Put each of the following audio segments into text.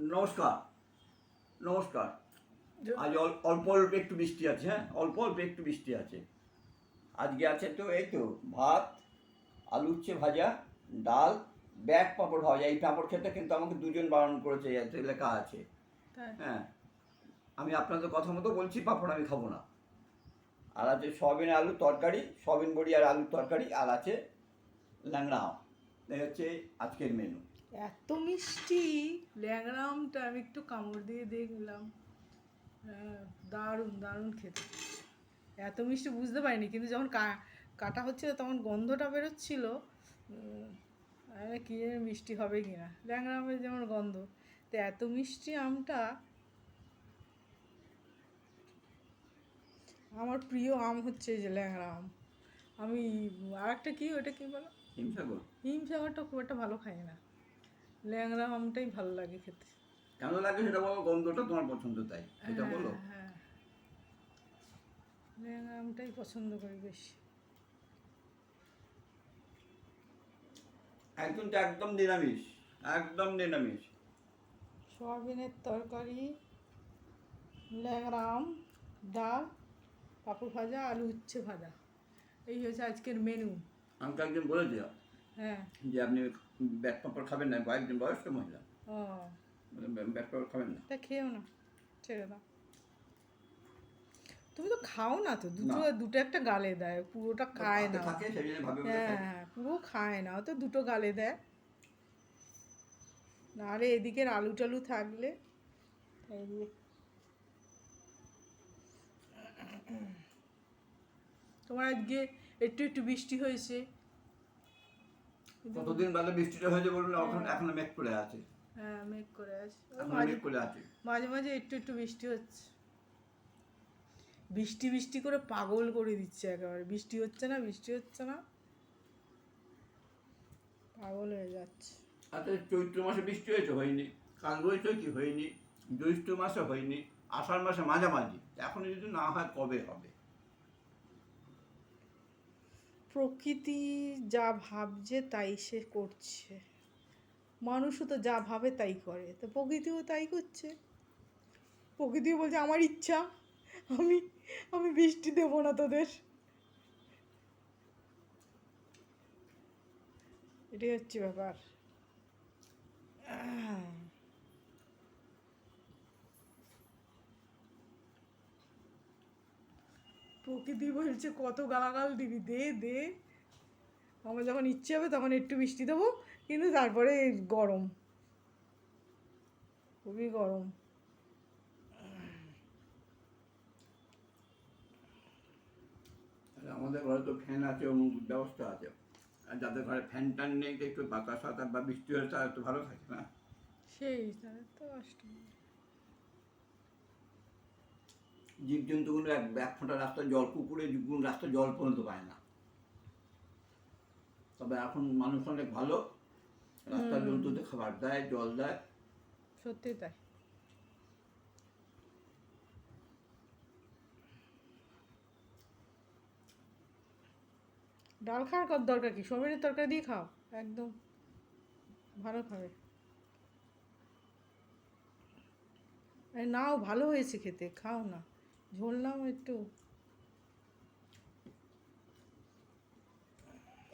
নমস্কার। নমস্কার। আজ অল- অল্প অল্প একটু বৃষ্টি আছে হ্যাঁ? অল্প অল্প একটু বৃষ্টি আছে। আজকে আছে তো এই তো ভাত আলু উচ্ছে ভাজা ডাল ব্যাগ পাঁপড় ভাজা। এই পাঁপড় খেতে কিন্তু আমাকে দুজন বারণ করেছে এতে লেখা আছে। হ্যাঁ। আমি আপনাদের কথা মতো বলছি পাঁপড় আমি খাব না। আর আছে সয়াবিন আলুর তরকারি সয়াবিন বড়ি আর আলুর তরকারি আর আছে ল্যাংড়া এই হচ্ছে আজকের মেনু এত মিষ্টি ল্যাংড়া আমটা আমি একটু কামড় দিয়ে দেখলাম। হ্যাঁ, দারুণ দারুণ খেতে। এত মিষ্টি বুঝতে পারিনি কিন্তু যখন কা- কাটা হচ্ছিল তখন গন্ধটা বেরোচ্ছিল। কি জানি মিষ্টি হবে কি না ল্যাংড়া আমের যেমন গন্ধ। তো এত মিষ্টি আমটা আমার প্রিয় আম হচ্ছে যে ল্যাংড়া আম আমি আর একটা কি ওটা কি বলো? হিমসাগর। হিম সাগরটা খুব একটা ভালো খাই না। ল্যাংড়া আমটাই ভালো লাগে খেতে। কেমন লাগে সেটা বলো গন্ধটা তোমার পছন্দ তাই বলো। হ্যাঁ। ল্যাংড়া আমটাই পছন্দ করি বেশি। একদম তো একদম নিরামিষ একদম নিরামিষ। সয়াবিনের তরকারি ল্যাংড়া আম ডাল পাপড় ভাজা আলু উচ্ছে ভাজা। এই হচ্ছে আজকের মেনু আমাকে একজন বলেছে হ্যাঁ। যে আপনি ব্যাট পাপড় খাবেন না কয়েকজন বয়স্ক মহিলা। ও। ব্যাট পাপড় খাবেন না। তা খেয়েও না ছেড়ে দাও। তুমি তো খাও না তো দুটো দুটো একটা গালে দেয় পুরোটা খায় না। হ্যাঁ হ্যাঁ পুরো খায় না তো দুটো গালে দেয়। নাহলে এদিকের আলু টালু থাকলে তোমার আজকে একটু একটু বৃষ্টি হয়েছে। কতদিন বাদে বৃষ্টিটা হয়েছে বলুন এখন এখনও মেঘ করে আছে। হ্যাঁ মেঘ করে আছে মাঝে মেঘ করে আছে মাঝে মাঝে একটু একটু বৃষ্টি হচ্ছে। বৃষ্টি বৃষ্টি করে পাগল করে দিচ্ছে একেবারে। বৃষ্টি হচ্ছে না বৃষ্টি হচ্ছে না। পাগল হয়ে যাচ্ছে। আচ্ছা চৈত্র মাসে বৃষ্টি হয়েছে হয়নি। কাল বৈশাখী হয়নি। জ্যৈষ্ঠ মাসে হয়নি। আষাঢ় মাসে মাঝামাঝি। এখন যদি না হয় কবে হবে? প্রকৃতি যা ভাবছে তাই সে করছে। মানুষও তো যা ভাবে তাই করে। তো প্রকৃতিও তাই করছে। প্রকৃতিও বলছে, আমার ইচ্ছা, আমি আমি বৃষ্টি দেবো না তোদের। এটাই হচ্ছে ব্যাপার। প্রকৃতি বলছে, কত গালাগাল দিবি, দে দে। আমার যখন ইচ্ছে হবে তখন একটু বৃষ্টি দেবো কিন্তু তারপরে গরম। খুবই গরম। আমাদের ঘরে তো ফ্যান আছে ব্যবস্থা আছে। আর যাদের ঘরে ফ্যান ট্যান নেই তো একটু বাতাস সাতাস বা বৃষ্টি হলে তারা একটু ভালো থাকে না? সেই তাহলে তো কষ্ট জীবজন্তুগুলো এক এক ফোঁটা রাস্তা জল পুকুরে কোনো রাস্তা জল পর্যন্ত পায় না। তবে এখন মানুষ অনেক ভালো। রাস্তার জন্তুদের খাবার দেয় জল দেয়। সত্যি তাই। ডাল খাওয়ার কত দরকার কি? সোমেনের তরকারি দিয়ে খাও একদম। ভালো খাবে। নাও ভালো হয়েছে খেতে খাও না। ঝোল নাও একটু।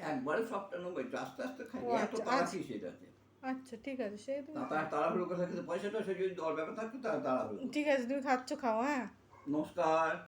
একবারে সবটা নেব একটু আস্তে আস্তে খাই এত আচ্ছা, তাড়া আচ্ছা। কি সেটাতে আচ্ছা ঠিক আছে সে তুমি তাড়া তাড়াহুড়ো করে খেতে পয়সাটা সে যদি দর ব্যাপার থাকতো তাড়াহুড়ো। ঠিক আছে তুমি খাচ্ছ খাও হ্যাঁ। নমস্কার।